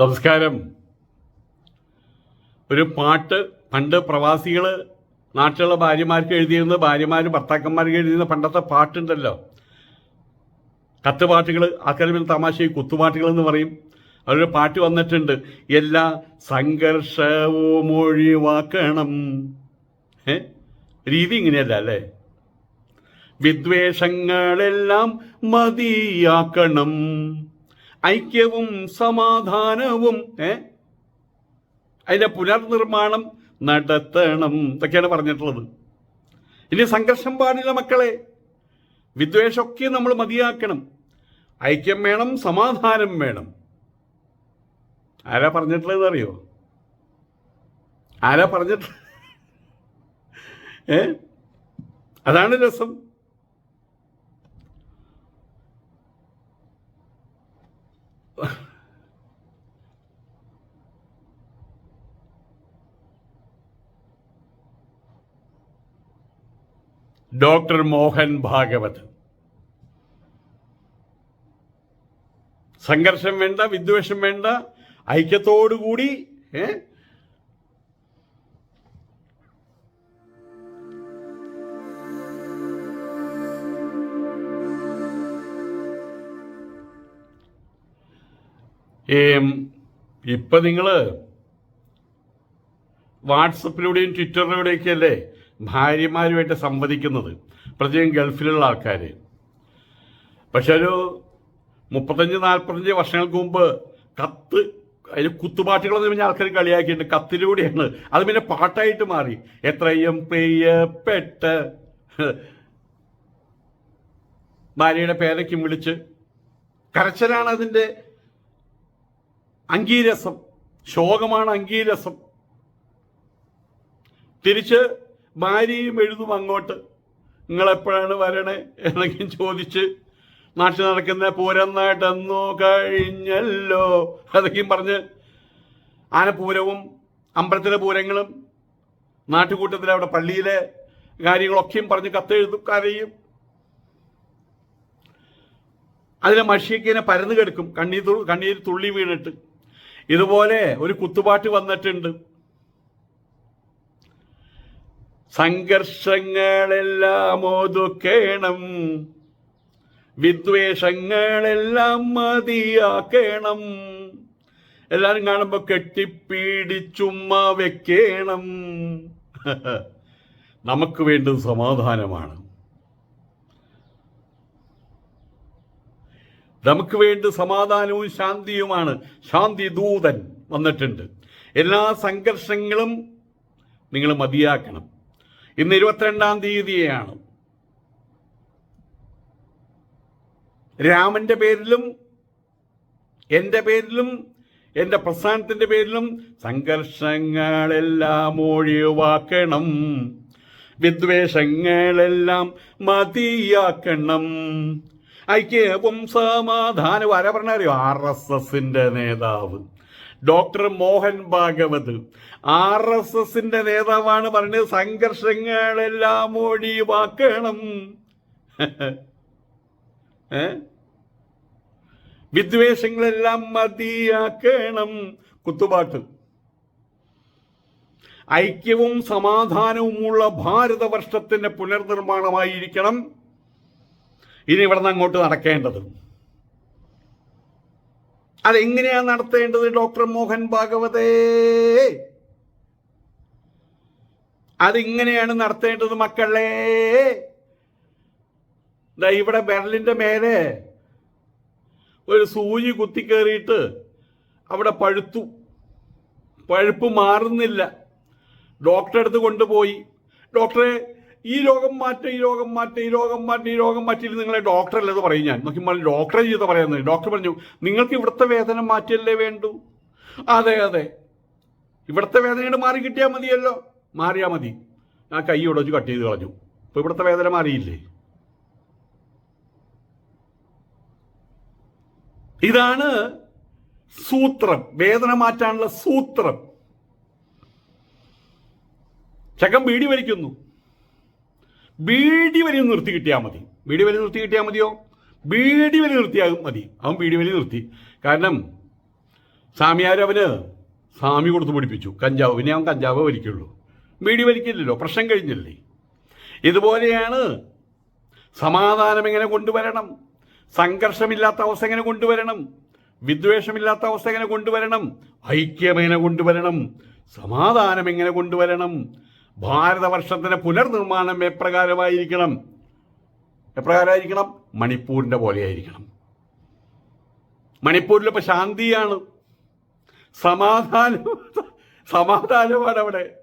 നമസ്കാരം. ഒരു പാട്ട് പണ്ട് പ്രവാസികൾ നാട്ടിലുള്ള ഭാര്യമാർക്ക് എഴുതിയിരുന്ന ഭാര്യമാർ ഭർത്താക്കന്മാർക്ക് എഴുതിയിരുന്ന പണ്ടത്തെ പാട്ടുണ്ടല്ലോ. കത്തുപാട്ടുകൾ ആൾക്കാർ തമാശ കുത്തുപാട്ടുകൾ എന്ന് പറയും. അവരുടെ പാട്ട് വന്നിട്ടുണ്ട്. എല്ലാ സംഘർഷവും ഒഴിവാക്കണം. രീതി ഇങ്ങനെയല്ല അല്ലേ? വിദ്വേഷങ്ങളെല്ലാം മതിയാക്കണം. ഐക്യവും സമാധാനവും ഏ? അതിന്റെ പുനർനിർമ്മാണം നടത്തണം ഇതൊക്കെയാണ് പറഞ്ഞിട്ടുള്ളത്. ഇനി സംഘർഷം പാടില്ല മക്കളെ. വിദ്വേഷമൊക്കെ നമ്മൾ മതിയാക്കണം. ഐക്യം വേണം സമാധാനം വേണം. ആരാ പറഞ്ഞിട്ടുള്ളത് അറിയോ? ആരാ പറഞ്ഞിട്ട് ഏ? അതാണ് രസം. ഡോക്ടർ മോഹൻ ഭാഗവത്. സംഘർഷം വേണ്ട വിദ്വേഷം വേണ്ട ഐക്യത്തോടുകൂടി ഏ? ഇപ്പൊ നിങ്ങൾ വാട്സപ്പിലൂടെയും ട്വിറ്ററിലൂടെയൊക്കെ അല്ലേ ഭാര്യമാരുമായിട്ട് സംവദിക്കുന്നത് പ്രത്യേകം ഗൾഫിലുള്ള ആൾക്കാർ പക്ഷെ ഒരു മുപ്പത്തഞ്ച് നാൽപ്പത്തഞ്ച് വർഷങ്ങൾക്ക് മുമ്പ് കത്ത് അതിൽ കുത്തുപാട്ടുകൾ എന്ന് പറഞ്ഞ ആൾക്കാർ കളിയാക്കിയിട്ടുണ്ട്. കത്തിലൂടെയാണ്. അത് പിന്നെ പാട്ടായിട്ട് മാറി. എത്രയും പ്രിയപ്പെട്ട ഭാര്യയുടെ പേരയ്ക്കും വിളിച്ച് കരച്ചലാണ് അതിന്റെ അംഗീരസം. ശോകമാണ് അംഗീരസം. തിരിച്ച് ഭാര്യയും എഴുതും അങ്ങോട്ട്. നിങ്ങളെപ്പോഴാണ് വരണേ? എന്നൊക്കെ ചോദിച്ച്. നാട്ടിൽ നടക്കുന്ന പൂരം നടന്നു കഴിഞ്ഞല്ലോ. അതൊക്കെയും പറഞ്ഞ് ആനപൂരവും അമ്പലത്തിലെ പൂരങ്ങളും നാട്ടുകൂട്ടത്തിലെ അവിടെ പള്ളിയിലെ കാര്യങ്ങളൊക്കെയും പറഞ്ഞ് കത്തെഴുതും കരയും. അതിലെ മഷിയൊക്കെ പരന്നു കിടക്കും. കണ്ണീർ കണ്ണീർ തുള്ളി വീണിട്ട്. ഇതുപോലെ ഒരു കുത്തുപാട്ട് വന്നിട്ടുണ്ട്. സംഘർഷങ്ങളെല്ലാം ഒതുക്കേണം. വിദ്വേഷങ്ങളെല്ലാം മതിയാക്കണം. എല്ലാരും കാണുമ്പോ കെട്ടിപ്പീടിച്ചുമ്മ വെക്കേണം. നമുക്ക് വേണ്ടത് സമാധാനമാണ്. നമുക്ക് വേണ്ടി സമാധാനവും ശാന്തിയുമാണ്. ശാന്തി ദൂതൻ വന്നിട്ടുണ്ട്. എല്ലാ സംഘർഷങ്ങളും നിങ്ങൾ മതിയാക്കണം. ഇന്ന് ഇരുപത്തിരണ്ടാം തീയതിയാണ്. രാമന്റെ പേരിലും എന്റെ പേരിലും എന്റെ പ്രസ്ഥാനത്തിന്റെ പേരിലും സംഘർഷങ്ങളെല്ലാം ഒഴിവാക്കണം. വിദ്വേഷങ്ങളെല്ലാം മതിയാക്കണം. ഐക്യവും സമാധാനവും ആരാ പറഞ്ഞറിയോ ആർ എസ് എസിന്റെ നേതാവ്. Doctor Mohan Bhagwat. R S എസിന്റെ നേതാവാണ് പറഞ്ഞത് സംഘർഷങ്ങളെല്ലാം ഒഴിവാക്കണം. വിദ്വേഷങ്ങളെല്ലാം മതിയാക്കണം. കുത്തുപാട്ട്. ഐക്യവും സമാധാനവുമുള്ള ഭാരതവർഷത്തിന്റെ പുനർനിർമ്മാണമായിരിക്കണം. ഇനി ഇവിടെ നിന്ന് അങ്ങോട്ട് നടക്കേണ്ടത്. അതെങ്ങനെയാണ് നടത്തേണ്ടത് ഡോക്ടർ മോഹൻ ഭാഗവതേ? അതിങ്ങനെയാണ് നടത്തേണ്ടത് മക്കളെ. ഇവിടെ ബെർലിന്റെ മേലെ ഒരു സൂചി കുത്തിക്കേറിയിട്ട് അവിടെ പഴുത്തു. പഴുപ്പ് മാറുന്നില്ല. ഡോക്ടറെ അടുത്ത് കൊണ്ടുപോയി. ഡോക്ടറെ ഈ രോഗം മാറ്റ ഈ രോഗം മാറ്റ ഈ രോഗം മാറ്റ ഈ രോഗം മാറ്റിയിട്ട് നിങ്ങളെ ഡോക്ടർ അല്ലെന്ന് പറയും ഞാൻ. നോക്കി ഡോക്ടറെ ചെയ്ത് പറയുന്നത് ഡോക്ടർ പറഞ്ഞു നിങ്ങൾക്ക് ഇവിടുത്തെ വേദന മാറ്റിയല്ലേ വേണ്ടു? അതെ അതെ. ഇവിടുത്തെ വേദനയുടെ മാറി കിട്ടിയാൽ മതിയല്ലോ. മാറിയാൽ മതി. ആ കൈ ഉടച്ചു കട്ട് ചെയ്ത് കളഞ്ഞു. അപ്പോൾ ഇവിടുത്തെ വേദന മാറിയില്ലേ? ഇതാണ് സൂത്രം. വേദന മാറ്റാനുള്ള സൂത്രം. ചക്കം ബീഡി വലിക്കുന്നു. ബീഡി വലി നിർത്തി കിട്ടിയാൽ മതി. ബീഡി വലി നിർത്തി കിട്ടിയാൽ മതിയോ? ബീഡി വലി നിർത്തിയാൽ മതി. അവൻ ബീഡി വലി നിർത്തി. കാരണം സ്വാമിയാർ അവന്? സ്വാമി കൊടുത്ത് പിടിപ്പിച്ചു കഞ്ചാവ്. പിന്നെ അവൻ കഞ്ചാവ് വലിക്കുള്ളൂ. ബീഡി വലിക്കില്ലല്ലോ. പ്രശ്നം കഴിഞ്ഞില്ലേ? ഇതുപോലെയാണ് സമാധാനം എങ്ങനെ കൊണ്ടുവരണം? സംഘർഷമില്ലാത്ത അവസ്ഥ എങ്ങനെ കൊണ്ടുവരണം? വിദ്വേഷമില്ലാത്ത അവസ്ഥ എങ്ങനെ കൊണ്ടുവരണം? ഐക്യം എങ്ങനെ കൊണ്ടുവരണം? സമാധാനം എങ്ങനെ കൊണ്ടുവരണം? ഭാരതവർഷത്തിന്റെ പുനർനിർമ്മാണം എപ്രകാരമായിരിക്കണം? എപ്രകാരമായിരിക്കണം? മണിപ്പൂരിന്റെ പോലെയായിരിക്കണം. മണിപ്പൂരിൽ ഇപ്പൊ ശാന്തിയാണ്. സമാധാനം സമാധാനമാണ് അവിടെ.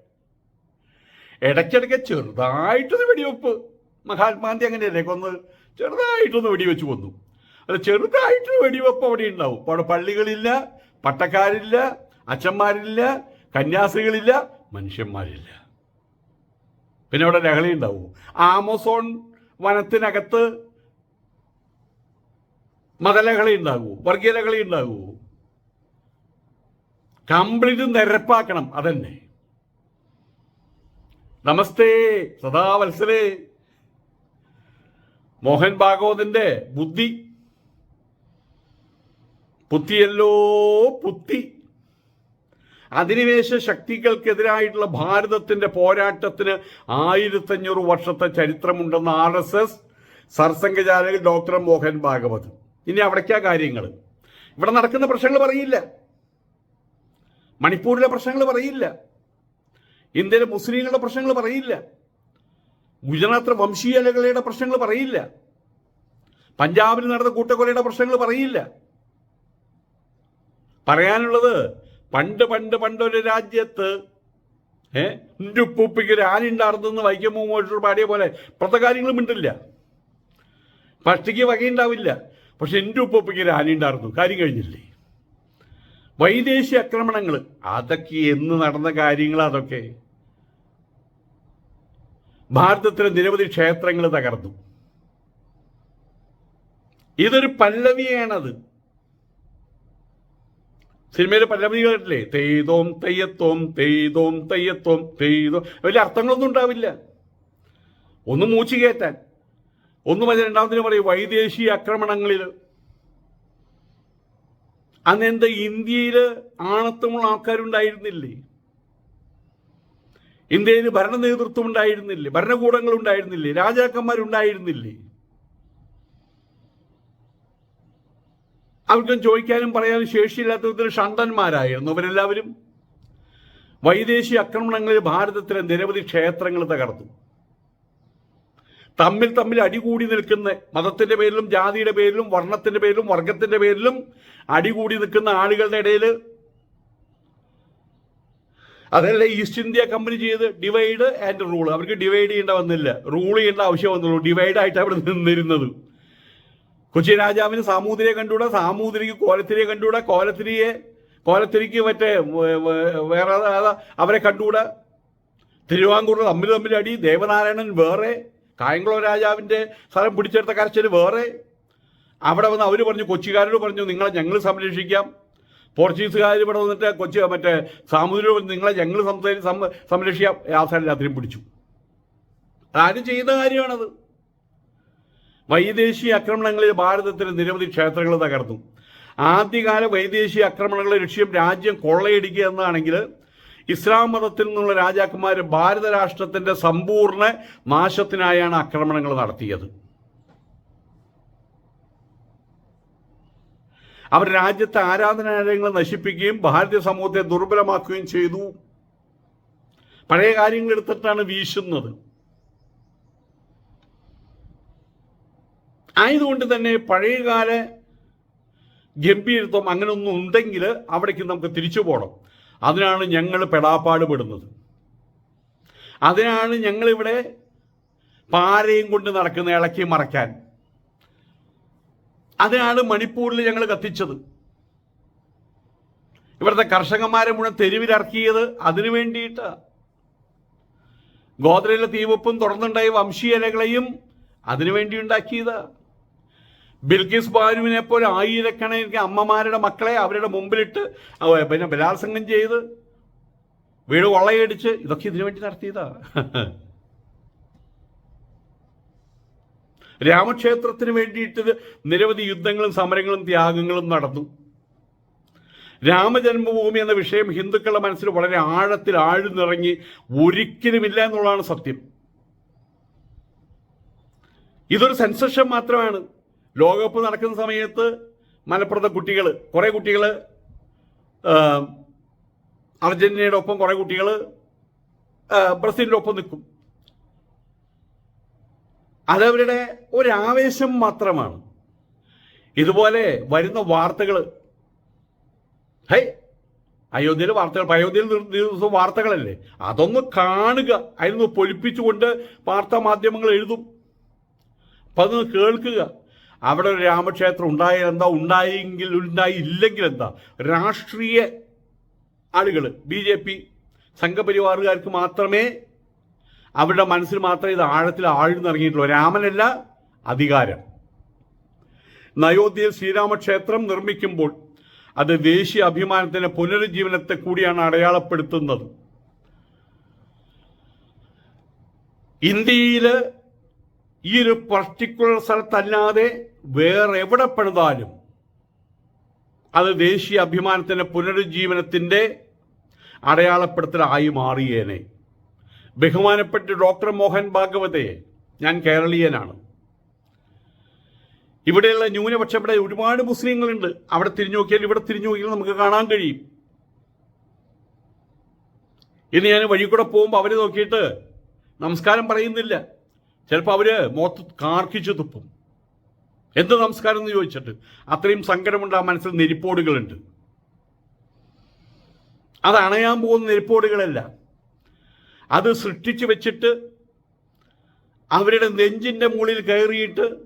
ഇടയ്ക്കിടയ്ക്ക് ചെറുതായിട്ടൊന്ന് വെടിവെപ്പ്. മഹാത്മാഗാന്ധി അങ്ങനെയല്ലേ കൊന്ന് ചെറുതായിട്ടൊന്ന് വെടിവെച്ച് കൊന്നു. അല്ല ചെറുതായിട്ട് വെടിവെപ്പ് അവിടെ ഉണ്ടാവും. അവിടെ പള്ളികളില്ല പട്ടക്കാരില്ല അച്ഛന്മാരില്ല കന്യാസികളില്ല മനുഷ്യന്മാരില്ല. പിന്നെ അവിടെ ലഹളി ഉണ്ടാവും. ആമസോൺ വനത്തിനകത്ത് മതലഹളി ഉണ്ടാകൂ വർഗീയ ലഹളി ഉണ്ടാകൂ. കംപ്ലീറ്റ് നിരപ്പാക്കണം അതന്നെ. നമസ്തേ സദാ വത്സലേ. മോഹൻ ഭാഗവതിന്റെ ബുദ്ധി. പുത്തിയല്ലോ പുത്തി. അധിനിവേശ ശക്തികൾക്കെതിരായിട്ടുള്ള ഭാരതത്തിന്റെ പോരാട്ടത്തിന് ആയിരത്തഞ്ഞൂറ് വർഷത്തെ ചരിത്രമുണ്ടെന്ന് ആർ എസ് എസ് സർസംഘചാലകൻ ഡോക്ടർ മോഹൻ ഭാഗവത്. ഇനി അവിടേക്കാ കാര്യങ്ങൾ ഇവിടെ നടക്കുന്ന പ്രശ്നങ്ങൾ പറയില്ല. മണിപ്പൂരിലെ പ്രശ്നങ്ങൾ പറയില്ല. ഇന്ത്യയിലെ മുസ്ലിങ്ങളുടെ പ്രശ്നങ്ങൾ പറയില്ല. ഗുജറാത്തിലെ വംശീയലകളുടെ പ്രശ്നങ്ങൾ പറയില്ല. പഞ്ചാബിൽ നടന്ന കൂട്ടക്കൊലയുടെ പ്രശ്നങ്ങൾ പറയില്ല. പറയാനുള്ളത് പണ്ട് പണ്ട് പണ്ടൊരു രാജ്യത്ത് ഏ ഉപ്പൂപ്പിക്ക് ഒരു ആനുണ്ടായിരുന്നെന്ന് വൈക്കം മുഹമ്മദ് പാടിയ പോലെ ഇപ്പോഴത്തെ കാര്യങ്ങളും മിണ്ടില്ല പക്ഷിക്ക് വകയുണ്ടാവില്ല പക്ഷെ എന്റെ ഉപ്പൂപ്പിക്ക് ഒരു ആനുണ്ടായിരുന്നു കാര്യം കഴിഞ്ഞില്ലേ? വൈദേശിക ആക്രമണങ്ങൾ അതൊക്കെ എന്ന് നടന്ന കാര്യങ്ങൾ അതൊക്കെ. ഭാരതത്തിലെ നിരവധി ക്ഷേത്രങ്ങൾ തകർന്നു. ഇതൊരു പല്ലവിയാണത്. സിനിമയിലെ പല്ലവി കേട്ടില്ലേ തെയ്തോം തെയ്യത്തോം തെയ്തോം തെയ്യത്തോം തെയ്തോ വലിയ അർത്ഥങ്ങളൊന്നും ഉണ്ടാവില്ല. ഒന്ന് മൂച്ചു കയറ്റാൻ. ഒന്നും അതിന് രണ്ടാമതിന് പറയും വൈദേശിക ആക്രമണങ്ങളിൽ. അന്ന് എന്താ ഇന്ത്യയിൽ ആണത്വമുള്ള ആൾക്കാരുണ്ടായിരുന്നില്ലേ? ഇന്ത്യയിൽ ഭരണ നേതൃത്വം ഉണ്ടായിരുന്നില്ലേ? ഭരണകൂടങ്ങൾ ഉണ്ടായിരുന്നില്ലേ? രാജാക്കന്മാരുണ്ടായിരുന്നില്ലേ? അവർക്കും ചോദിക്കാനും പറയാനും ശേഷിയില്ലാത്ത വിധത്തിൽ ഷണ്ടന്മാരായിരുന്നു അവരെല്ലാവരും. വൈദേശിക ആക്രമണങ്ങളിൽ ഭാരതത്തിലെ നിരവധി ക്ഷേത്രങ്ങൾ തകർത്തു. തമ്മിൽ തമ്മിൽ അടികൂടി നിൽക്കുന്ന മതത്തിന്റെ പേരിലും ജാതിയുടെ പേരിലും വർണത്തിന്റെ പേരിലും വർഗത്തിന്റെ പേരിലും അടികൂടി നിൽക്കുന്ന ആളുകളുടെ ഇടയിൽ അതല്ല ഈസ്റ്റ് ഇന്ത്യ കമ്പനി ചെയ്ത് ഡിവൈഡ് ആൻഡ് റൂൾ. അവർക്ക് ഡിവൈഡ് ചെയ്യേണ്ട വന്നില്ല റൂൾ ചെയ്യേണ്ട ആവശ്യം വന്നുള്ളൂ. ഡിവൈഡ് ആയിട്ട് അവിടെ നിന്നിരുന്നത്. കൊച്ചി രാജാവിന് സാമൂതിരിയെ കണ്ടുകൂടാ? സാമൂതിരിക്ക് കോലത്തിരിയെ കണ്ടുകൂടാ? കോലത്തിരിയെ കോലത്തിരിക്ക് മറ്റേ വേറെ അവരെ കണ്ടുകൂടാ? തിരുവാങ്കൂർ തമ്മിൽ തമ്മിൽ അടി ദേവനാരായണൻ വേറെ കായംകുളം രാജാവിന്റെ സ്ഥലം പിടിച്ചെടുത്ത കരച്ചിൽ വേറെ. അവിടെ വന്ന് അവർ പറഞ്ഞു കൊച്ചിക്കാരോട് പറഞ്ഞു നിങ്ങളെ ഞങ്ങൾ സംരക്ഷിക്കാം. പോർച്ചുഗീസുകാർ ഇവിടെ വന്നിട്ട് കൊച്ചി മറ്റേ സാമൂതിരി പറഞ്ഞു നിങ്ങളെ ഞങ്ങൾ സംസാരി സംരക്ഷിക്കാം. അവസാനം രാത്രിയും പിടിച്ചു. ആരും ചെയ്യുന്ന കാര്യമാണത്. വൈദേശിക ആക്രമണങ്ങളിൽ ഭാരതത്തിന് നിരവധി ക്ഷേത്രങ്ങൾ തകർന്നു ആദ്യകാല വൈദേശിക ആക്രമണങ്ങളുടെ ലക്ഷ്യം രാജ്യം കൊള്ളയടിക്കുക എന്നാണെങ്കിൽ ഇസ്ലാം മതത്തിൽ നിന്നുള്ള രാജാക്കന്മാർ ഭാരത രാഷ്ട്രത്തിന്റെ സമ്പൂർണ നാശത്തിനായാണ് ആക്രമണങ്ങൾ നടത്തിയത്. അവർ രാജ്യത്തെ ആരാധനാലയങ്ങൾ നശിപ്പിക്കുകയും ഭാരതീയ സമൂഹത്തെ ദുർബലമാക്കുകയും ചെയ്തു. പഴയ കാര്യങ്ങൾ എടുത്തിട്ടാണ് വീശുന്നത്. ആയതുകൊണ്ട് തന്നെ പഴയകാല ഗംഭീരത്വം അങ്ങനെ ഒന്നും ഉണ്ടെങ്കിൽ അവിടേക്ക് നമുക്ക് തിരിച്ചു പോകണം അതിനാണ് ഞങ്ങൾ പെടാപ്പാട് പെടുന്നത് അതിനാണ് ഞങ്ങളിവിടെ പാരയും കൊണ്ട് നടക്കുന്ന ഇളക്കി മറയ്ക്കാൻ. അതിനാണ് മണിപ്പൂരിൽ ഞങ്ങൾ കത്തിച്ചത്. ഇവിടുത്തെ കർഷകന്മാരെ മുഴുവൻ തെരുവിലിറക്കിയത് അതിനു വേണ്ടിയിട്ട്. ഗോദ്രയിലെ തീവപ്പും തുടർന്നുണ്ടായ വംശീയലകളെയും അതിനു വേണ്ടി ഉണ്ടാക്കിയതാ. ബിൽക്കിസ് ബാനുവിനെ പോലെ ആയിരക്കണക്കിന് അമ്മമാരുടെ മക്കളെ അവരുടെ മുമ്പിലിട്ട് പിന്നെ ബലാത്സംഗം ചെയ്ത് വീട് കൊള്ളയടിച്ച് ഇതൊക്കെ ഇതിനു വേണ്ടി നടത്തിയതാ. രാമക്ഷേത്രത്തിന് വേണ്ടിയിട്ട് നിരവധി യുദ്ധങ്ങളും സമരങ്ങളും ത്യാഗങ്ങളും നടന്നു. രാമജന്മഭൂമി എന്ന വിഷയം ഹിന്ദുക്കളുടെ മനസ്സിൽ വളരെ ആഴത്തിൽ ആഴ്ന്നിറങ്ങി ഒരിക്കലുമില്ല എന്നുള്ളതാണ് സത്യം. ഇതൊരു സെൻസേഷൻ മാത്രമാണ്. ലോകകപ്പ് നടക്കുന്ന സമയത്ത് മലപ്പുറത്തെ കുട്ടികൾ കുറേ കുട്ടികൾ അർജന്റീനയുടെ ഒപ്പം കുറേ കുട്ടികൾ ബ്രസീലിന്റെ ഒപ്പം നിൽക്കും. അതവരുടെ ഒരാവേശം മാത്രമാണ്. ഇതുപോലെ വരുന്ന വാർത്തകൾ ഹൈ അയോധ്യയിലെ വാർത്തകൾ അയോധ്യയിൽ ദിവ- ദിവസവും വാർത്തകളല്ലേ? അതൊന്ന് കാണുക അതിനൊന്ന് പൊലിപ്പിച്ചുകൊണ്ട് വാർത്താ മാധ്യമങ്ങൾ എഴുതും. അപ്പം അതൊന്ന് കേൾക്കുക. അവിടെ ഒരു രാമക്ഷേത്രം ഉണ്ടായാൽ എന്താ? ഉണ്ടായെങ്കിൽ ഉണ്ടായി ഇല്ലെങ്കിൽ എന്താ? രാഷ്ട്രീയ ആളുകൾ ബി ജെ പി സംഘപരിവാറുകാർക്ക് മാത്രമേ അവരുടെ മനസ്സിൽ മാത്രമേ ഇത് ആഴത്തിൽ ആഴ്ന്നിറങ്ങിയിട്ടുള്ളൂ. രാമനല്ല അധികാരം. നയോധ്യയിൽ ശ്രീരാമക്ഷേത്രം നിർമ്മിക്കുമ്പോൾ അത് ദേശീയ അഭിമാനത്തിന്റെ പുനരുജ്ജീവനത്തെ കൂടിയാണ് അടയാളപ്പെടുത്തുന്നത്. ഇന്ത്യയിൽ ഈ ഒരു പർട്ടിക്കുലർ സ്ഥലത്തല്ലാതെ വേറെ എവിടെ പണിതാലും അത് ദേശീയ അഭിമാനത്തിന്റെ പുനരുജ്ജീവനത്തിന്റെ അടയാളപ്പെടുത്തലായി മാറിയേനെ. ബഹുമാനപ്പെട്ട ഡോക്ടർ മോഹൻ ഭാഗവതയെ ഞാൻ കേരളീയനാണ്. ഇവിടെയുള്ള ന്യൂനപക്ഷം ഇവിടെ ഒരുപാട് മുസ്ലിങ്ങളുണ്ട്. അവിടെ തിരിഞ്ഞു നോക്കിയാൽ ഇവിടെ തിരിഞ്ഞു നോക്കിയാൽ നമുക്ക് കാണാൻ കഴിയും. ഇന്ന് ഞാൻ വഴി കൂടെ പോകുമ്പോൾ അവർ നോക്കിയിട്ട് നമസ്കാരം പറയുന്നില്ല. ചിലപ്പോൾ അവർ മുഖത്ത് കാർക്കിച്ചു തുപ്പും. എന്ത് നമസ്കാരം എന്ന് ചോദിച്ചിട്ട് അത്രയും സങ്കടമുണ്ട് ആ മനസ്സിൽ നെരിപ്പോടുകളുണ്ട്. അത് അണയാൻ പോകുന്ന നെരിപ്പോടുകളല്ല. അത് സൃഷ്ടിച്ചു വെച്ചിട്ട് അവരുടെ നെഞ്ചിന്റെ മുകളിൽ കയറിയിട്ട്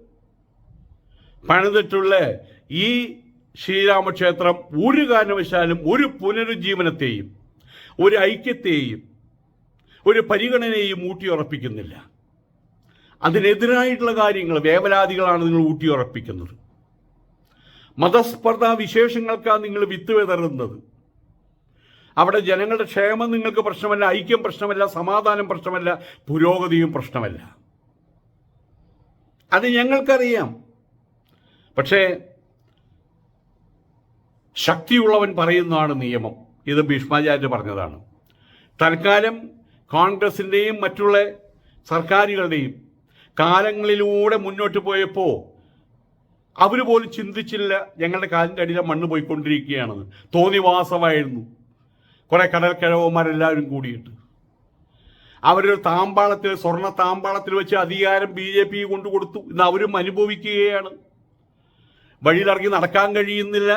പണിതിട്ടുള്ള ഈ ശ്രീരാമക്ഷേത്രം ഒരു കാരണവശാലും ഒരു പുനരുജ്ജീവനത്തെയും ഒരു ഐക്യത്തെയും ഒരു പരിഗണനയെയും ഊട്ടിയുറപ്പിക്കുന്നില്ല. അതിനെതിരായിട്ടുള്ള കാര്യങ്ങൾ വേവലാതികളാണ് നിങ്ങൾ ഊട്ടിയുറപ്പിക്കുന്നത്. മതസ്പർദ്ധ വിശേഷങ്ങൾക്കാണ് നിങ്ങൾ വിത്ത് വിതറുന്നത്. അവിടെ ജനങ്ങളുടെ ക്ഷേമം നിങ്ങൾക്ക് പ്രശ്നമല്ല ഐക്യം പ്രശ്നമല്ല സമാധാനം പ്രശ്നമല്ല പുരോഗതിയും പ്രശ്നമല്ല. അത് ഞങ്ങൾക്കറിയാം. പക്ഷേ ശക്തിയുള്ളവൻ പറയുന്നതാണ് നിയമം. ഇത് ഭീഷ്മാചാര്യ പറഞ്ഞതാണ്. തൽക്കാലം കോൺഗ്രസിന്റെയും മറ്റുള്ള സർക്കാരുകളുടെയും കാലങ്ങളിലൂടെ മുന്നോട്ട് പോയപ്പോൾ അവർ പോലും ചിന്തിച്ചില്ല ഞങ്ങളുടെ കാലിന്റെ അടിയിലെ മണ്ണ് പോയിക്കൊണ്ടിരിക്കുകയാണെന്ന് തോന്നിവാസമായിരുന്നു. കുറെ കടൽക്കിഴവന്മാരെല്ലാവരും കൂടിയിട്ട്. അവരൊരു താമ്പാളത്തിൽ സ്വർണ താമ്പാളത്തിൽ വെച്ച് അധികാരം ബി ജെ പി കൊണ്ടു കൊടുത്തു ഇന്ന് അവരും അനുഭവിക്കുകയാണ്. വഴിയിലിറങ്ങി നടക്കാൻ കഴിയുന്നില്ല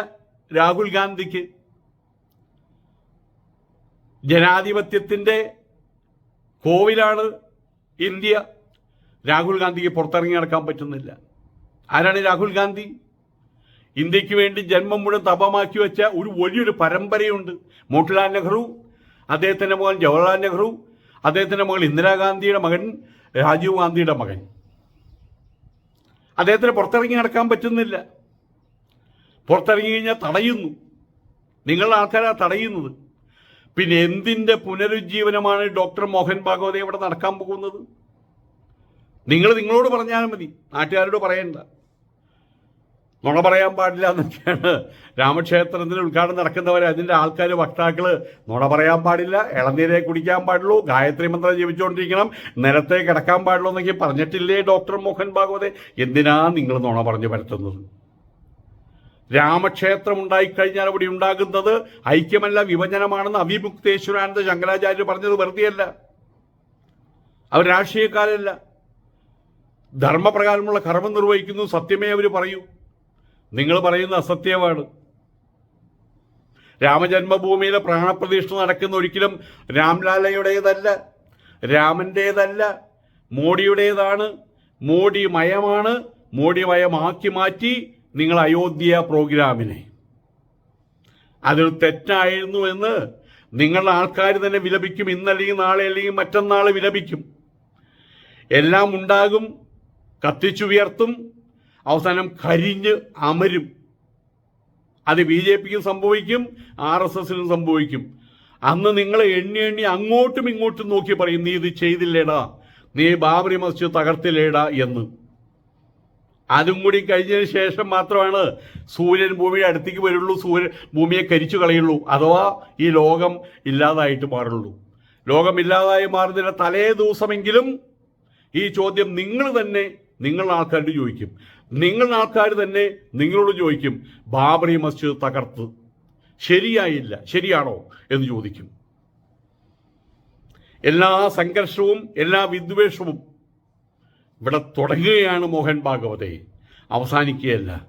രാഹുൽ ഗാന്ധിക്ക്. ജനാധിപത്യത്തിന്റെ കോവിലാണ് ഇന്ത്യ രാഹുൽ ഗാന്ധിക്ക് പുറത്തിറങ്ങി നടക്കാൻ പറ്റുന്നില്ല. ആരാണ് രാഹുൽ ഗാന്ധി? ഇന്ത്യയ്ക്ക് വേണ്ടി ജന്മം മുഴുവൻ തപമാക്കി വെച്ച ഒരു വലിയൊരു പരമ്പരയുണ്ട്. മോട്ടിലാൽ നെഹ്റു അദ്ദേഹത്തിന്റെ മകൻ ജവഹർലാൽ നെഹ്റു അദ്ദേഹത്തിന്റെ മകൾ ഇന്ദിരാഗാന്ധിയുടെ മകൻ രാജീവ് ഗാന്ധിയുടെ മകൻ. അദ്ദേഹത്തിന് പുറത്തിറങ്ങി നടക്കാൻ പറ്റുന്നില്ല. പുറത്തിറങ്ങി കഴിഞ്ഞാൽ തടയുന്നു. നിങ്ങളുടെ ആൾക്കാരാണ് തടയുന്നത്. പിന്നെ എന്തിന്റെ പുനരുജ്ജീവനമാണ് ഡോക്ടർ മോഹൻ ഭാഗവത ഇവിടെ നടക്കാൻ പോകുന്നത്? നിങ്ങൾ നിങ്ങളോട് പറഞ്ഞാൽ മതി. നാട്ടുകാരോട് പറയണ്ട. നുണ പറയാൻ പാടില്ല എന്നൊക്കെയാണ് രാമക്ഷേത്രത്തിന് ഉദ്ഘാടനം നടക്കുന്നവരെ. അതിന്റെ ആൾക്കാർ വക്താക്കൾ നുണ പറയാൻ പാടില്ല. ഇളനീരെ കുടിക്കാൻ പാടുള്ളൂ. ഗായത്രി മന്ത്രം ജപിച്ചുകൊണ്ടിരിക്കണം നിലത്തെ കിടക്കാൻ പാടുള്ളൂ എന്നൊക്കെ പറഞ്ഞിട്ടില്ലേ ഡോക്ടർ മോഹൻ ഭാഗവതെ എന്തിനാ നിങ്ങൾ നുണ പറഞ്ഞു പരത്തുന്നത്? രാമക്ഷേത്രം ഉണ്ടായിക്കഴിഞ്ഞാൽ അവിടെ ഉണ്ടാകുന്നത് ഐക്യമല്ല വിഭജനമാണെന്ന് അവിമുക്തേശ്വരാനന്ദ ശങ്കരാചാര്യ പറഞ്ഞത് വെറുതെയല്ല. അവർ രാഷ്ട്രീയക്കാരല്ല. ധർമ്മപ്രകാരമുള്ള കർമ്മം നിർവഹിക്കുന്നു സത്യമേ അവർ പറയൂ. നിങ്ങൾ പറയുന്ന അസത്യമാണ്. രാമജന്മഭൂമിയിലെ പ്രാണപ്രതിഷ്ഠ നടക്കുന്ന ഒരിക്കലും രാംലാലയുടേതല്ല രാമന്റേതല്ല മോഡിയുടേതാണ്. മോഡി മയമാണ് മോഡി മയമാക്കി മാറ്റി നിങ്ങൾ അയോധ്യ പ്രോഗ്രാമിനെ. അതൊരു തെറ്റായിരുന്നു എന്ന് നിങ്ങളുടെ ആൾക്കാർ തന്നെ വിലപിക്കും ഇന്നല്ലെങ്കിൽ നാളെ അല്ലെങ്കിൽ മറ്റന്നാൾ വിലപിക്കും. എല്ലാം ഉണ്ടാകും കത്തിച്ചുയർത്തും അവസാനം കരിഞ്ഞ് അമരും. അത് ബി ജെ പിക്കും സംഭവിക്കും ആർ എസ് എസിനും സംഭവിക്കും. അന്ന് നിങ്ങൾ എണ്ണി എണ്ണി അങ്ങോട്ടും ഇങ്ങോട്ടും നോക്കി പറയും നീ ഇത് ചെയ്തില്ലേടാ നീ ബാബറി മസ്ജിദ് തകർത്തില്ലേടാ എന്ന്. അതും കൂടി കഴിഞ്ഞതിന് ശേഷം മാത്രമാണ് സൂര്യൻ ഭൂമിയുടെ അടുത്തേക്ക് വരുള്ളൂ സൂര്യൻ ഭൂമിയെ കരിച്ചു കളയുള്ളൂ അഥവാ ഈ ലോകം ഇല്ലാതായിട്ട് മാറുള്ളൂ. ലോകം ഇല്ലാതായി മാറുന്നതിന്റെ തലേ ദിവസമെങ്കിലും ഈ ചോദ്യം നിങ്ങൾ തന്നെ നിങ്ങളുടെ ആൾക്കാരോട് ചോദിക്കും. നിങ്ങളുടെ ആൾക്കാർ തന്നെ നിങ്ങളോട് ചോദിക്കും ബാബറി മസ്ജിദ് തകർത്ത് ശരിയായില്ല ശരിയാണോ എന്ന് ചോദിക്കും. എല്ലാ സംഘർഷവും എല്ലാ വിദ്വേഷവും ഇവിടെ തുടങ്ങുകയാണ് മോഹൻ ഭാഗവതെ. അവസാനിക്കുകയല്ല.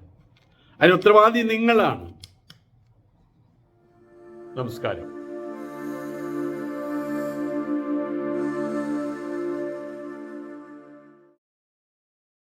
അതിന് ഉത്തരവാദി നിങ്ങളാണ്. നമസ്കാരം.